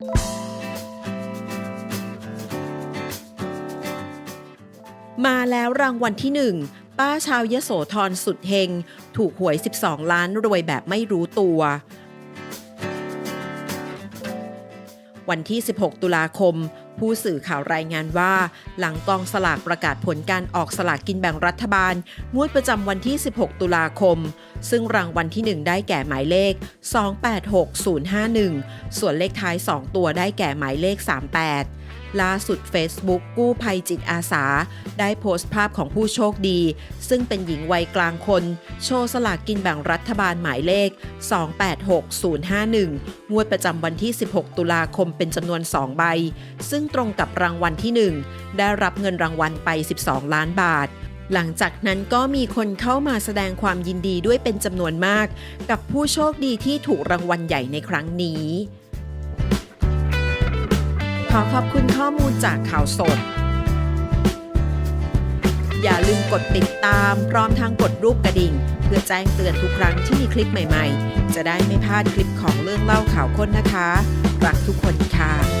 มาแล้วรางวัลที่หนึ่งป้าชาวยโสธรสุดเฮง ถูกหวย 12 ล้านรวยแบบไม่รู้ตัว วันที่ 16 ตุลาคม ผู้สื่อข่าวรายงานว่า หลังกองสลากประกาศผลการออกสลากกินแบ่งรัฐบาล งวดประจำวันที่ 16 ตุลาคม ซึ่งรางวัลที่ 1 ได้แก่หมายเลข 286051 ส่วนเลขท้าย 2 ตัวได้แก่หมายเลข 38 ล่าสุด Facebook กู้ภัยจิตอาสา ได้โพสต์ภาพของผู้โชคดี ซึ่งเป็นหญิงวัยกลางคน โชว์สลากกินแบ่งรัฐบาลหมายเลข 286051 งวดประจำวันที่ 16 ตุลาคมเป็นจำนวน 2 ใบ ซึ่งตรงกับรางวัลที่ 1 ได้รับเงินรางวัลไป 12 ล้านบาทหลังจากนั้นก็มีคนเข้ามาแสดงความยินดีด้วยเป็นจำนวนมาก กับผู้โชคดีที่ถูกรางวัลใหญ่ในครั้งนี้ ขอขอบคุณข้อมูลจากข่าวสด อย่าลืมกดติดตามพร้อมทั้งกดรูปกระดิ่ง เพื่อแจ้งเตือนทุกครั้งที่มีคลิปใหม่ๆ จะได้ไม่พลาดคลิปของเรื่องเล่าข่าวค้นนะคะ รักทุกคนค่ะ